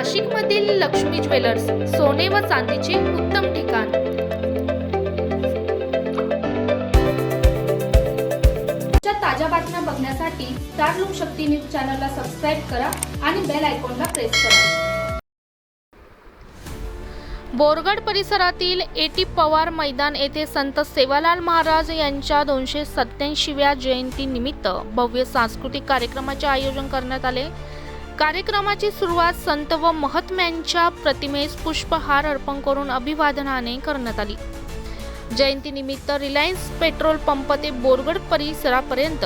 नाशिकमधील लक्ष्मी ज्वेलर्स सोने व चांदीचे उत्तम ठिकाण. ताज्या बातम्या बघण्यासाठी स्टार लोक शक्ती न्यूज चॅनलला सबस्क्राईब करा आणि बेल आयकॉनला प्रेस करा. बोरगड परिसरातील एटी पवार मैदान येथे संत सेवालाल महाराज यांच्या दोनशे सत्याऐंशीव्या जयंतीनिमित्त भव्य सांस्कृतिक कार्यक्रमाचे आयोजन करण्यात आले. कार्यक्रमाची सुरुवात संत व महात्म्यांच्या प्रतिमेस पुष्पहार अर्पण करून अभिवादनाने करण्यात आली. जयंतीनिमित्त रिलायन्स पेट्रोल पंप ते बोरगड परिसरापर्यंत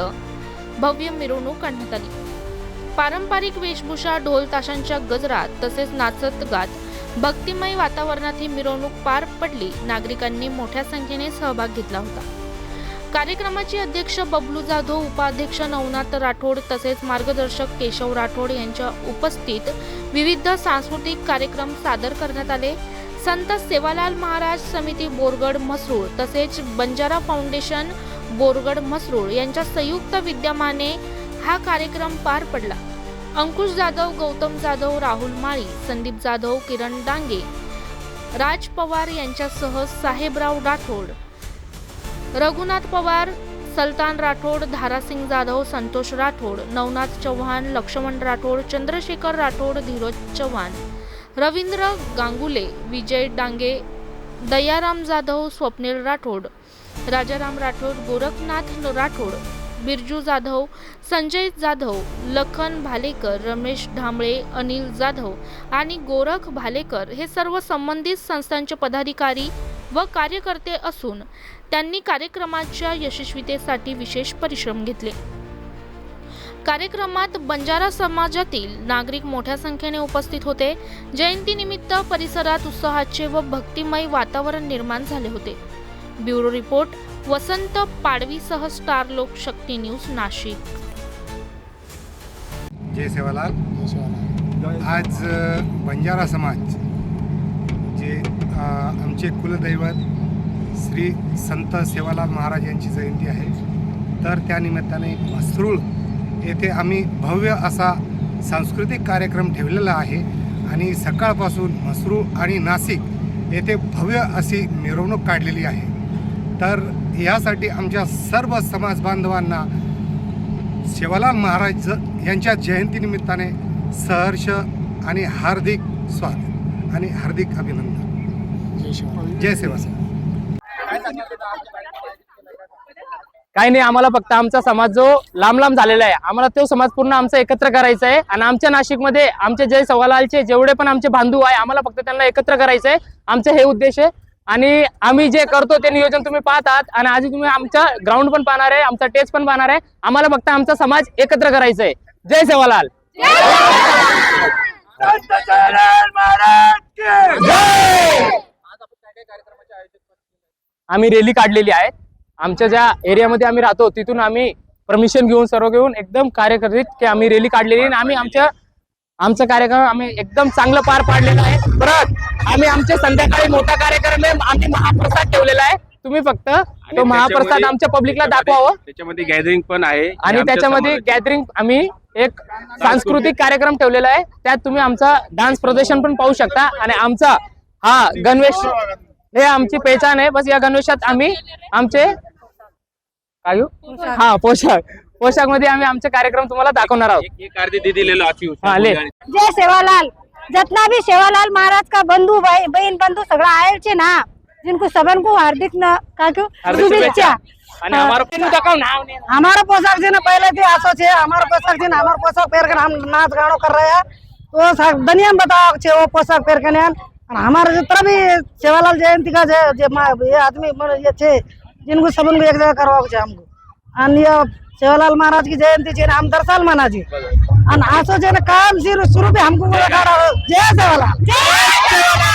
भव्य मिरवणूक काढण्यात आली. पारंपरिक वेशभूषा ढोल ताशांच्या गजरात तसेच नाचत गात भक्तिमय वातावरणात ही मिरवणूक पार पडली. नागरिकांनी मोठ्या संख्येने सहभाग घेतला होता. कार्यक्रमाचे अध्यक्ष बबलू जाधव उपाध्यक्ष नवनाथ राठोड तसेच मार्गदर्शक केशव राठोड यांच्या उपस्थित विविध सांस्कृतिक कार्यक्रम सादर करण्यात आले. संत सेवालाल महाराज समिती बोरगड मसरूळ तसेच बंजारा फाउंडेशन बोरगड मसरूळ यांच्या संयुक्त विद्यमाने हा कार्यक्रम पार पडला. अंकुश जाधव गौतम जाधव राहुल माळी संदीप जाधव किरण डांगे राज पवार यांच्यासह साहेबराव राठोड रघुनाथ पवार सलतान राठोड धारासिंग जाधव संतोष राठोड नवनाथ चव्हाण लक्ष्मण राठोड चंद्रशेखर राठोड धीरज चव्हाण रवींद्र गांगुले विजय डांगे दयाराम जाधव स्वप्नील राठोड राजाराम राठोड गोरखनाथ राठोड बिरजू जाधव संजय जाधव लखन भालेकर रमेश ढांबळे अनिल जाधव आणि गोरख भालेकर हे सर्व संबंधित संस्थांचे पदाधिकारी व कार्यकर्ते असून त्यांनी कार्यक्रमाच्या यशस्वीतेसाठी विशेष परिश्रम घेतले. कार्यक्रमात बंजारा समाजातील नागरिक मोठ्या संख्येने उपस्थित होते. जयंतीनिमित्त परिसरात उत्साहाचे व भक्तिमय वातावरण निर्माण झाले होते. ब्युरो रिपोर्ट वसंत पाडवीसह स्टार लोक शक्ती न्यूज नाशिक. जय सेवालाल. आज बंजारा समाज जे आमचे कुलदैवत श्री संत सेवालाल महाराज यांची जयंती आहे. तर त्यानिमित्ताने म्हसरूळ येथे आम्ही भव्य असा सांस्कृतिक कार्यक्रम ठेवलेला आहे आणि सकाळपासून म्हसरूळ आणि नाशिक येथे भव्य अशी मिरवणूक काढलेली आहे. तर यासाठी आमच्या सर्व समाज बांधवांना सेवालाल महाराज यांच्या जयंतीनिमित्ताने सहर्ष आणि हार्दिक स्वागत आणि हार्दिक अभिनंदन. जय सेवा काही नाही आम्हाला फक्त आमचा समाज जो लांब लांब झालेला आहे आम्हाला तो समाज पूर्ण आमचा एकत्र करायचा आहे. आणि आमच्या नाशिकमध्ये आमचे जय सवालालचे जेवढे पण आमचे बांधव आहे आम्हाला फक्त त्यांना एकत्र करायचं आहे. आमचे हे उद्देश आहे. आणि आम्ही जे करतो ते नियोजन तुम्ही पाहत आहात आणि आधी तुम्ही आमचा ग्राउंड पण पाहणार आहे आमचा टेस्ट पण पाहणार आहे. आम्हाला फक्त आमचा समाज एकत्र करायचा आहे. जय सेवालाल. आम्ही रॅली काढलेली आहे. आमच्या ज्या एरियामध्ये आम्ही राहतो तिथून आम्ही परमिशन घेऊन सर्व घेऊन एकदम कार्य करीत की आम्ही रॅली काढलेली आणि आम्ही आमच्या आमचा कार्यक्रम आम्ही एकदम चांगलं पार पाडलेला आहे. परत आम्ही आमचे संध्याकाळी मोठा कार्यक्रम आहे आम्ही महाप्रसाद ठेवलेला आहे. तुम्ही फक्त तो महाप्रसाद आमच्या पब्लिकला दाखवावं. त्याच्यामध्ये गॅदरिंग पण आहे. आणि आमच्या त्याच्यामध्ये. गॅदरिंग आम्ही एक सांस्कृतिक कार्यक्रम ठेवलेला आहे. त्यात तुम्ही आमचा डान्स प्रदर्शन पण पाहू शकता. आणि आमचा हा गणवेश हे आमची पेहचान आहे. बस या गणवेशात आम्ही आमचे काय हो? हा पोशाख. पोशाखमध्ये आम्ही आमचे कार्यक्रम तुम्हाला दाखवणार आहोत। जय सेवालाल. जितना भी सेवालाल महाराज का बंधु भाई बहन बंधु सगळं आयल ना? जिनको सबन को हार्दिक न का क्यों? शुभेच्छा. हमारा पोशाक जी ने पहले थी आसो छे हमारा पोशाक जी ने हमारा पोशाक पहन कर हम नाच गानो कर रहे हैं। तो सा- दुनिया में बताओ छे हमारा जितना भी सेवालाल जयंती का जे, जे ये आदमी ये छे जिनको सबन को एक जगह करवाओ छे हमको आणि ये सेवालाल महाराज की जयंती छे हम दर साल मना छी आणि आसो जे काम शुरू शुरू भी हमको वो जय सेवालाल जय सेवालाल